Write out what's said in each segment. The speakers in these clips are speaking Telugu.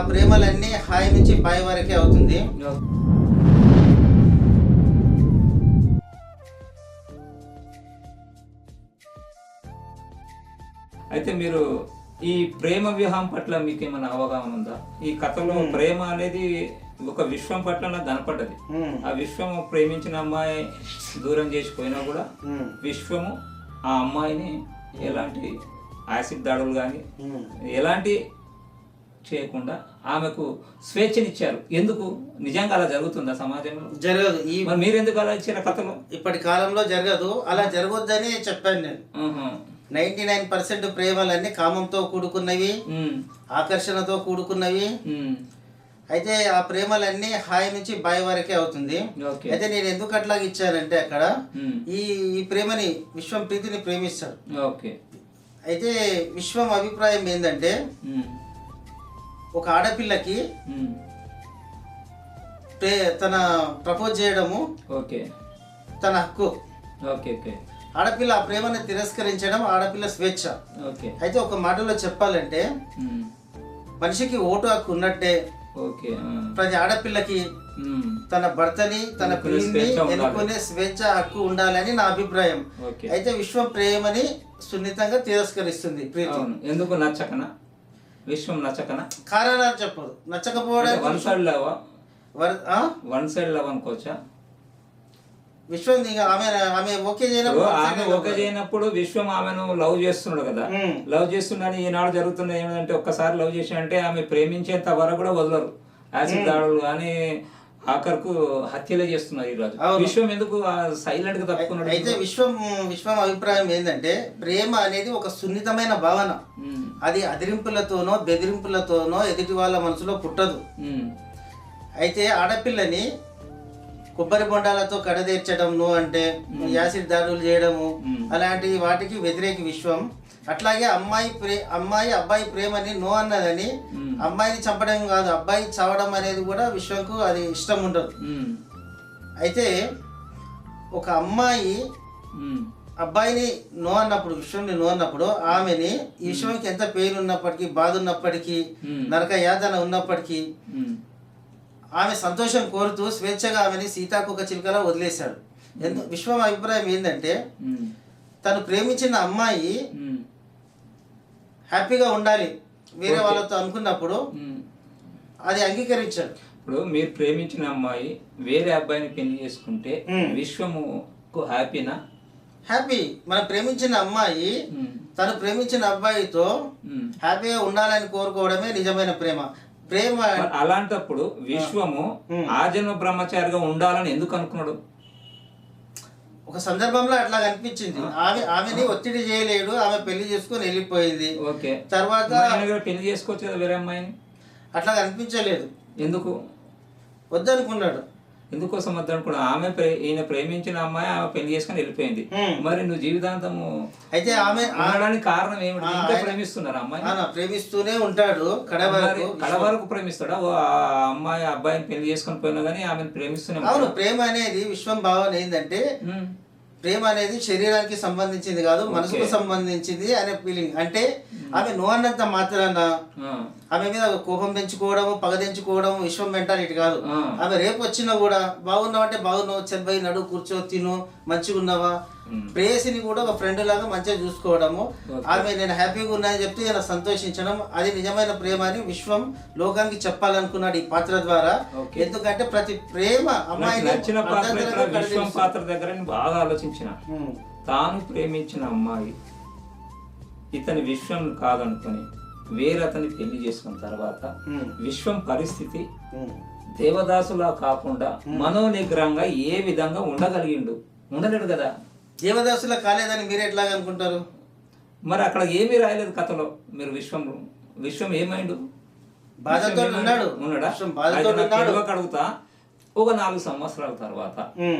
ఆ ప్రేమలన్నీ హాయ్ నుంచి బాయ్ వరకే అవుతుంది. అయితే మీరు ఈ ప్రేమ వివాహం పట్ల మీకు ఏమైనా అవగాహన ఉందా? ఈ కథలో ప్రేమ అనేది ఒక విశ్వం పట్ల నాకు కనపడ్డది. ఉమ్, ఆ విశ్వము ప్రేమించిన అమ్మాయి దూరం చేసిపోయినా కూడా విశ్వము ఆ అమ్మాయిని ఎలాంటి యాసిడ్ దాడులు కానీ. ఎలాంటి చేయకుండా ఆమెకు స్వేచ్ఛనిచ్చారు. ఎందుకు? నిజంగా అలా జరుగుతుందా సమాజంలో? జరగదు. ఈ మరి మీరు ఎందుకు అలా ఇచ్చారు కథలో? ఇప్పటి కాలంలో జరగదు. అలా జరగొద్దని చెప్పాను నేను. నైన్టీ నైన్ పర్సెంట్ ప్రేమలన్నీ కామంతో కూడుకున్నవి ఆకర్షణతో కూడుకున్నవి. అయితే ఆ ప్రేమలన్నీ హాయ్ నుంచి బాయ్ వరకే అవుతుంది. అయితే నేను ఎందుకు అట్లా ఇచ్చానంటే అక్కడ ఈ ఈ ప్రేమని విశ్వం ప్రీతిని ప్రేమిస్తాడు. ఓకే. అయితే విశ్వం అభిప్రాయం ఏంటంటే ఒక ఆడపిల్లకి తన ప్రపోజ్ చేయడము ఓకే. తన హక్కు. Okay okay. ఆడపిల్ల ఆ ప్రేమని తిరస్కరించడం ఆడపిల్ల స్వేచ్ఛ. ఓకే. అయితే ఒక మాటలో చెప్పాలంటే మనిషికి ఓటు హక్కు ఉన్నట్టే. ఓకే ప్రతి ఆడపిల్లకి తన భర్తని తన ఉండాలి. ఎన్నుకునే స్వేచ్ఛ హక్కు ఉండాలని నా అభిప్రాయం. ఓకే. అయితే విశ్వం ప్రేమని సున్నితంగా తిరస్కరిస్తుంది ప్రీతి. ఎందుకు నచ్చకనా? విశ్వం నచ్చకనా? కారణాలు చెప్పదు. నచ్చకపోవడానికి one side love? One side love అనుకోవచ్చా? విశ్వం ఆమె ఆమె ఓకే చేయనప్పుడు ఆమె ఓకే చేయనప్పుడు విశ్వం ఆమెను లవ్ చేస్తున్నాడు కదా. లవ్ చేస్తున్నాడు ఈనాడు జరుగుతున్నది ఏమిటంటే ఒక్కసారి లవ్ చేసి అంటే ఆమె ప్రేమించేంత వరకు కూడా వదలరు. యాసిడ్ దాడులు కానీ ఆఖరుకు హత్యలే చేస్తున్నారు ఈరోజు. విశ్వం ఎందుకు సైలెంట్గా తప్పుకున్నాడు? అయితే విశ్వం విశ్వం అభిప్రాయం ఏంటంటే ప్రేమ అనేది ఒక సున్నితమైన భావన. అది అదిరింపులతోనో బెదిరింపులతోనో ఎదుటి వాళ్ళ మనసులో పుట్టదు. అయితే ఆడపిల్లని కొబ్బరి బొండాలతో కడదేర్చడం నువ్వు అంటే యాసిడ్ దాడులు చేయడము. అలాంటి వాటికి వ్యతిరేక విశ్వం. అట్లాగే అమ్మాయి ప్రే అమ్మాయి అబ్బాయి ప్రేమని నో అన్నదని మ్మ్. అమ్మాయిని చంపడం కాదు అబ్బాయి చావడం అనేది కూడా విశ్వంకు అది ఇష్టం ఉండదు. అయితే ఒక అమ్మాయి అబ్బాయిని నో అన్నప్పుడు విశ్వంని నో అన్నప్పుడు ఆమెని విశ్వంకి ఎంత పేరు ఉన్నప్పటికీ బాధ ఉన్నప్పటికీ. నరక యాతన ఉన్నప్పటికీ ఆమె సంతోషం కోరుతూ స్వేచ్ఛగా ఆమెని సీతాకొక చిలుకలా వదిలేశాడు. ఎందు విశ్వం అభిప్రాయం ఏంటంటే తను ప్రేమించిన అమ్మాయి హ్యాపీగా ఉండాలి. వేరే వాళ్ళతో అనుకున్నప్పుడు. అది అంగీకరించాడు. ఇప్పుడు మీరు ప్రేమించిన అమ్మాయి వేరే అబ్బాయిని పెళ్ళి చేసుకుంటే. విశ్వముకు హ్యాపీనా? హ్యాపీ మనం ప్రేమించిన అమ్మాయి ఉమ్, తను ప్రేమించిన అబ్బాయితో ఉమ్. హ్యాపీగా ఉండాలని కోరుకోవడమే నిజమైన ప్రేమ. ప్రేమ అలాంటప్పుడు విశ్వము ఉమ్. ఆజన్మ బ్రహ్మచారిగా ఉండాలని ఎందుకు అనుకున్నాడు? ఒక సందర్భంలో అట్లా కనిపించింది. ఆమె ఆమెని ఒత్తిడి చేయలేడు ఆమె పెళ్ళి చేసుకొని వెళ్ళిపోయింది. ఓకే. తర్వాత పెళ్ళి చేసుకోవచ్చు కదా వేరే అమ్మాయిని? అట్లా కనిపించలేదు. ఎందుకు? వద్దనుకున్నాడు. ఎందుకోసం వద్దు అనుకున్నా ఆమె ఈయన ప్రేమించిన అమ్మాయి ఆమె పెళ్ళి చేసుకొని వెళ్ళిపోయింది. మరి నువ్వు జీవితాంతము అయితే ఆమె ఆ- ఉండడానికి కారణం ఏమిటి? ఇంకా ప్రేమిస్తున్నారు అమ్మాయి ప్రేమిస్తూనే ఉంటాడు కడ వరకు. ప్రేమిస్తాడా? అమ్మాయి అబ్బాయిని పెళ్ళి చేసుకొని పోయినా కానీ ఆమెను ప్రేమిస్తూనే అవును? ప్రేమ అనేది విశ్వం భావన ఏంటంటే ప్రేమ అనేది శరీరానికి సంబంధించింది కాదు మనసుకు. సంబంధించింది అనే ఫీలింగ్ అంటే ఆమె నువ్వు అన్నంత మాత్రాన ఆమె మీద కోపం పెంచుకోవడము పగ తెంచుకోవడం విశ్వం మెంటాలిటీ కాదు. ఆమె రేపు వచ్చినా కూడా బాగున్నావు అంటే బాగున్నావు చెల్బై నడు కూర్చో తిను మంచిగా ఉన్నావా. ప్రేయసిని కూడా ఒక ఫ్రెండ్ లాగా మంచిగా చూసుకోవడము. ఆమె నేను హ్యాపీగా ఉన్నానని చెప్తే నేను సంతోషించడం. అది నిజమైన ప్రేమ అని విశ్వం లోకానికి చెప్పాలనుకున్నాడు ఈ పాత్ర ద్వారా. ఎందుకంటే ప్రతి ప్రేమ అమ్మాయిని నచ్చిన పాత్ర దగ్గర బాగా ఆలోచించిన. తాను ప్రేమించిన అమ్మాయి ఇతని విశ్వం కాదనుకొని వేరే అతన్ని పెళ్ళి చేసుకున్న తర్వాత విశ్వం పరిస్థితి. దేవదాసులా కాకుండా మనోనిగ్రహంగా ఏ విధంగా ఉండగలిగిండు? ఉండలేడు కదా? దేవదాసుల కాలేదని మీరు ఎట్లా అనుకుంటారు? మరి అక్కడ ఏమీ రాయలేదు కథలో. మీరు విశ్వం విశ్వం ఏమైండు? బాధతో? ఉన్నాడు. ఉన్నాడా? అడుగుతా. ఒక నాలుగు సంవత్సరాల తర్వాత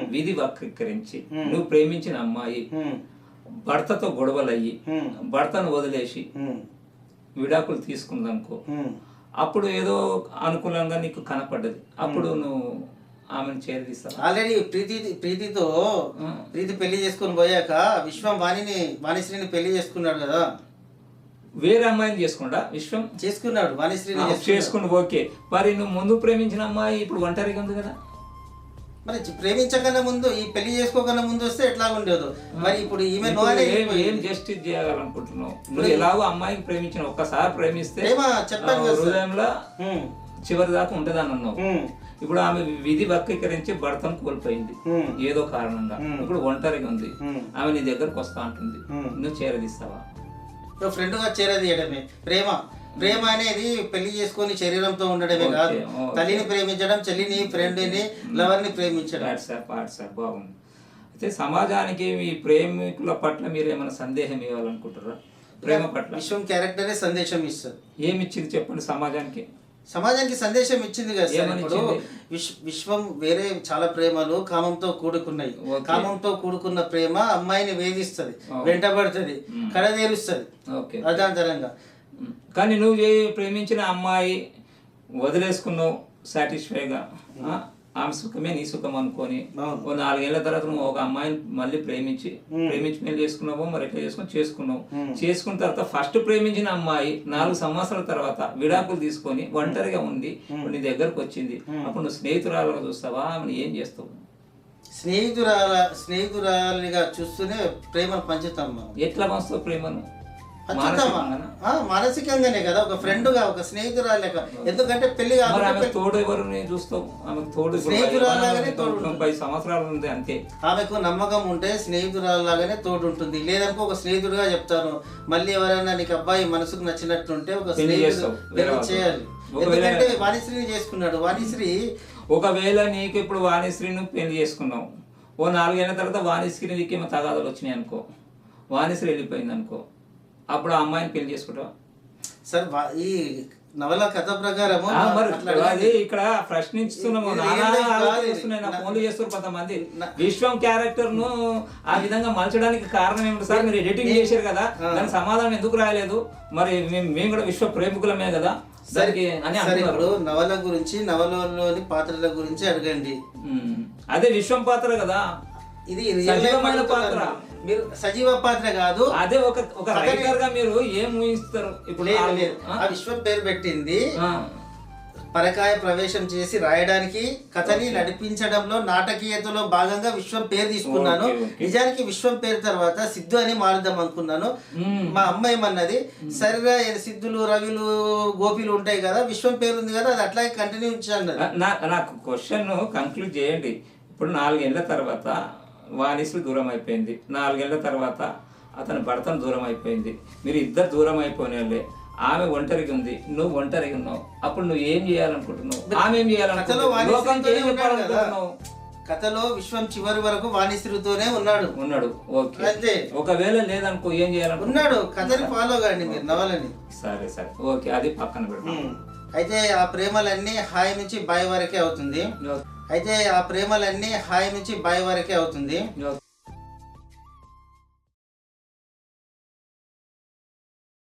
విధి వక్రీకరించి. నువ్వు ప్రేమించిన అమ్మాయి భర్తతో గొడవలయ్యి భర్తను వదిలేసి విడాకులు తీసుకుందనుకో. అప్పుడు ఏదో అనుకూలంగా నీకు కనపడ్డది. అప్పుడు నువ్వు ఆమెను చేరదీస్తావా ఆల్రెడీ ప్రీతి ప్రీతితో. ప్రీతి పెళ్ళి చేసుకొని పోయాక విశ్వం వాణిని వాణిశ్రీని పెళ్ళి చేసుకున్నాడు కదా. వేరే అమ్మాయిని చేసుకుండా విశ్వం? చేసుకున్నాడు వాణిశ్రీని. చేసుకుని ఓకే. మరి నువ్వు ముందు ప్రేమించిన అమ్మాయి ఇప్పుడు ఒంటరిగా ఉంది కదా? మరి ప్రేమించకన్నా ముందు ఈ పెళ్ళి చేసుకోకన్నా ముందు వస్తే ఎట్లా ఉండేది? మరి ఇప్పుడు ఈమె ఏం జస్టిస్ చేయాలనుకుంటున్నావు? నువ్వు ఎలాగో అమ్మాయికి ప్రేమించిన ఒక్కసారి ప్రేమిస్తే. హృదయంలో చివరి దాకా ఉంటదని అన్నావు. ఇప్పుడు ఆమె విధి వక్రీకరించి భర్తను కోల్పోయింది. ఏదో కారణంగా. ఇప్పుడు ఒంటరిగా ఉంది. ఆమె నీ దగ్గరకు వస్తా అంటుంది. నువ్వు చేరదీస్తావా? ఒక ఫ్రెండ్గా చేరదీయడమే. ప్రేమ. ప్రేమ అనేది పెళ్ళి చేసుకొని శరీరంతో ఉండడమే కాదు. తల్లిని ప్రేమించడం చెల్లిని ఫ్రెండ్ని లవర్ని ప్రేమించడం వాట్సాప్ వాట్సాప్ బాగుంది. అయితే సమాజానికి మీ ప్రేమికుల పట్ల మీరు ఏమైనా సందేహం ఇవ్వాలనుకుంటారా ప్రేమ పట్ల. విశ్వం క్యారెక్టరే సందేశం ఇస్తుంది. ఏమి ఇచ్చింది చెప్పండి సమాజానికి? సమాజానికి సందేశం ఇచ్చింది కదా సార్ ఇప్పుడు? విశ్వ వేరే చాలా ప్రేమలు కామంతో కూడుకున్నాయి. కామంతో కూడుకున్న ప్రేమ అమ్మాయిని వేధిస్తుంది. వెంటబడుతుంది అర్ధాంతరంగా ఉమ్. కానీ నువ్వు ప్రేమించిన అమ్మాయి వదిలేసుకున్నావు సాటిస్ఫైగా? ఆమె సుఖమే నీ సుఖం అనుకొని. ఓ నాలుగేళ్ళ తర్వాత నువ్వు ఒక అమ్మాయిని మళ్ళీ ప్రేమించి. ప్రేమించి పెళ్ళి చేసుకున్నావు మరి ఎట్లా చేసుకుని చేసుకున్నావు. చేసుకున్న తర్వాత ఫస్ట్ ప్రేమించిన అమ్మాయి నాలుగు సంవత్సరాల తర్వాత విడాకులు తీసుకొని ఒంటరిగా ఉంది. నీ దగ్గరకు వచ్చింది. అప్పుడు నువ్వు స్నేహితురాలుగా చూస్తావా? ఆమెను ఏం చేస్తావు? స్నేహితురాల స్నేహితురాలిగా చూస్తూనే ప్రేమను పంచుతాం ఎట్లా పంచుతావు ప్రేమను? మానసికంగానా? కదా ఒక ఫ్రెండ్గా ఒక స్నేహితురాలు లెక్క ఎందుకంటే పెళ్ళి తోడు ఎవరు నేను చూస్తావు ఆమెకు తోడు స్నేహితురాలాగానే తోడు ముప్పై సంవత్సరాలు ఉంది అంతే. ఆమెకు నమ్మకం ఉంటే స్నేహితురాలాగానే తోడు ఉంటుంది. లేదనుకో ఒక స్నేహితుడిగా చెప్తాను మళ్ళీ ఎవరైనా నీకు అబ్బాయి మనసుకు నచ్చినట్టుంటే ఒక స్నేహితుడు. చేయాలి. ఎందుకంటే వాణిశ్రీని చేసుకున్నాడు. వాణిశ్రీ ఒకవేళ నీకు ఇప్పుడు వాణిశ్రీని పెళ్ళి చేసుకున్నావు. ఓ నాలుగేళ్ళ తర్వాత వాణిశ్రీ నీకేమో తగాదాలు వచ్చినాయి అనుకో. వాణిశ్రీ వెళ్ళిపోయింది అనుకో అప్పుడు ఆ అమ్మాయిని పెళ్ళి చేసుకుంటావా? సార్ ఈ నవల కథ ప్రకారము అది ఇక్కడ ప్రశ్నిస్తున్నాము. నానా ఫోన్లు చేస్తారు కొంతమంది. విశ్వం క్యారెక్టర్ను ఆ విధంగా మలచడానికి కారణం ఏమిటి సార్? మీరు ఎడిటింగ్ చేశారు కదా. దానికి సమాధానం ఎందుకు రాయలేదు? మరి మేము- కూడా విశ్వ ప్రేమికులమే కదా దానికి అని అంటున్నారు. నవల గురించి నవలలోని పాత్రల గురించి అడగండి. అదే విశ్వం పాత్ర కదా. ఇది సజీవమైన. పాత్ర. మీరు సజీవ పాత్ర కాదు అదే ఒక ఒక రైటర్గా మీరు ఏం ఊహిస్తారు ఇప్పుడు. ఆ? విశ్వం పేరు పెట్టింది. పరకాయ ప్రవేశం చేసి రాయడానికి కథని నడిపించడంలో నాటకీయతలో భాగంగా విశ్వం పేరు తీసుకున్నాను. నిజానికి విశ్వం పేరు తర్వాత సిద్ధు అని మారుద్దాం అనుకున్నాను. మా అమ్మాయి ఏమన్నది సరిగా సిద్ధులు రవిలు గోపిలు ఉంటాయి కదా విశ్వం పేరు ఉంది కదా అది అట్లాగే కంటిన్యూ ఉంచాను నా నాకు క్వశ్చన్ కంక్లూడ్ చేయండి ఇప్పుడు నాలుగేళ్ళ తర్వాత వాణిశ్రీ దూరం అయిపోయింది నాలుగేళ్ళ తర్వాత అతని భర్తను దూరం అయిపోయింది మీరు ఇద్దరు దూరం అయిపోయిన వాళ్ళే ఆమె ఒంటరిగా ఉంది. నువ్వు ఒంటరిగా ఉన్నావు. అప్పుడు నువ్వు ఏం చేయాలనుకుంటున్నావు? ఆమె ఏం కథలో చేయాలనుకుంటున్నావు కథలో విశ్వం చివరి వరకు వాణిశ్రీతోనే ఉన్నాడు. ఉన్నాడు. ఓకే. అంతే. ఒకవేళ లేదనుకో ఏం చేయాలనుకుంటున్నావు? ఉన్నాడు. కథని ఫాలో కాండి మీరు నవలని. సరే సరే. ఓకే అది పక్కన పెడతాం. అయితే ఆ ప్రేమలన్నీ హాయ్ నుంచి బాయ్ వరకే అవుతుంది. అయితే ఆ ప్రేమలన్నీ హాయ్ నుంచి బాయ్ వరకే అవుతుంది.